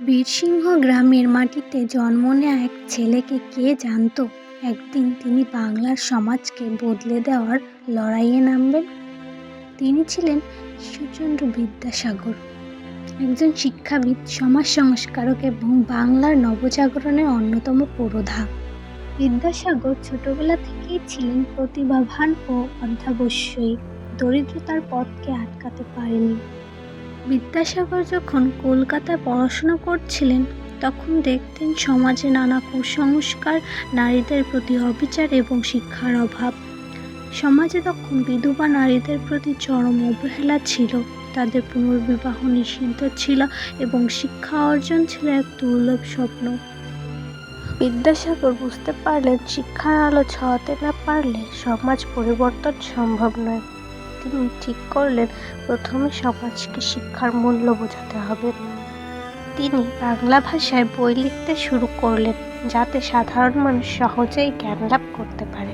বীরসিংহ গ্রামের মাটিতে জন্ম নেয়া এক ছেলেকে কে জানতো? একদিন তিনি বাংলার সমাজকে বদলে দেওয়ার লড়াইয়ে নামবেন। তিনি ছিলেন ঈশ্বরচন্দ্র বিদ্যাসাগর, একজন শিক্ষাবিদ সমাজ সংস্কারক এবং বাংলার নবজাগরণের অন্যতম পুরোধা বিদ্যাসাগর ছোটবেলা থেকেই ছিলেন প্রতিভাবান ও অধ্যাবশ্যই দরিদ্রতার পথকে আটকাতে পারেনি বিদ্যাসাগর যখন কলকাতায় পড়াশোনা করছিলেন, তখন দেখতেন সমাজে নানা কুসংস্কার, নারীদের প্রতি অবিচার এবং শিক্ষার অভাব। সমাজে তখন বিধবা নারীদের প্রতি চরম অবহেলা ছিল, তাদের পুনর্বিবাহ নিষিদ্ধ ছিল এবং শিক্ষা অর্জন ছিল এক দুর্লভ স্বপ্ন। বিদ্যাসাগর বুঝতে পারলেন, শিক্ষার আলো ছড়াতে না পারলে সমাজ পরিবর্তন সম্ভব নয়। তিনি ঠিক করলেন প্রথমে সমাজকে শিক্ষার মূল্য বোঝাতে হবে। তিনি বাংলা ভাষায় বই লিখতে শুরু করলেন, যাতে সাধারণ মানুষ সহজেই জ্ঞান লাভ করতে পারে।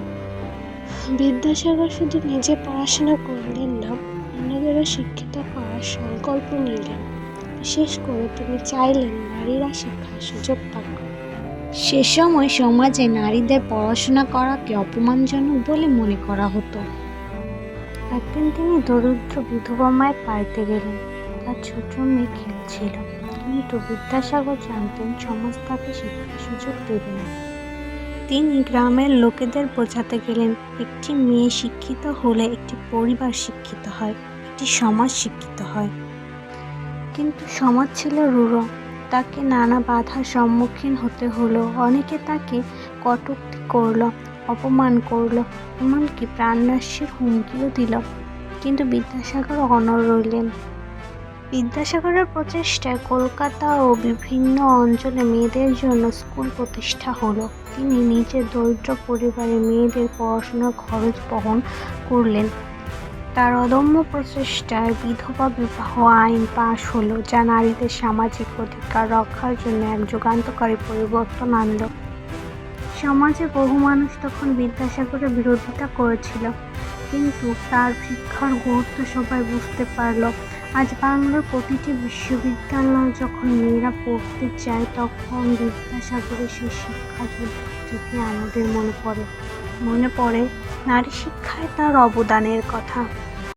বিদ্যাসাগর শুধু নিজে পড়াশোনা করলেন না, অন্যদেরও শিক্ষিত করার সংকল্প নিলেন। বিশেষ করে তিনি চাইলেন নারীরা শিক্ষার সুযোগ পাক। সে সময় সমাজে নারীদের পড়াশোনা করাকে অপমানজনক বলে মনে করা হতো। একদিন তিনি দরিদ্র বিধবা মায়ের বাড়িতে গেলেন। তার ছোট মেয়ে খেলছিল কিন্তু বিদ্যাসাগর জানতেন, সমাজ তাকে শিক্ষার সুযোগ দেবে না। তিনি গ্রামের লোকেদের বোঝাতে গেলেন, একটি মেয়ে শিক্ষিত হলে একটি পরিবার শিক্ষিত হয়, একটি সমাজ শিক্ষিত হয়। কিন্তু সমাজ ছিল রূঢ়। তাকে নানা বাধার সম্মুখীন হতে হলো। অনেকে তাকে কটূক্তি করল। অপমান করল। এমনকি প্রাণনাশের হুমকিও দিল। কিন্তু বিদ্যাসাগর অনড় রইলেন। বিদ্যাসাগরের প্রচেষ্টায় কলকাতা ও বিভিন্ন অঞ্চলে মেয়েদের জন্য স্কুল প্রতিষ্ঠা হলো। তিনি নিজের দরিদ্র পরিবারে মেয়েদের পড়াশোনার খরচ বহন করলেন। তার অদম্য প্রচেষ্টায় বিধবা বিবাহ আইন পাশ হলো, যা নারীদের সামাজিক অধিকার রক্ষার জন্য এক যুগান্তকারী পরিবর্তন আনলো। সমাজে বহু মানুষ তখন বিদ্যাসাগরের বিরোধিতা করেছিল, কিন্তু তার শিক্ষার গুরুত্ব সবাই বুঝতে পারল। আজ বাংলার প্রতিটি বিশ্ববিদ্যালয় যখন মেয়েরা পড়তে চায়, তখন বিদ্যাসাগরের সেই শিক্ষা যদি আমাদের মনে পড়ে। মনে পড়ে, নারী শিক্ষায় তার অবদানের কথা।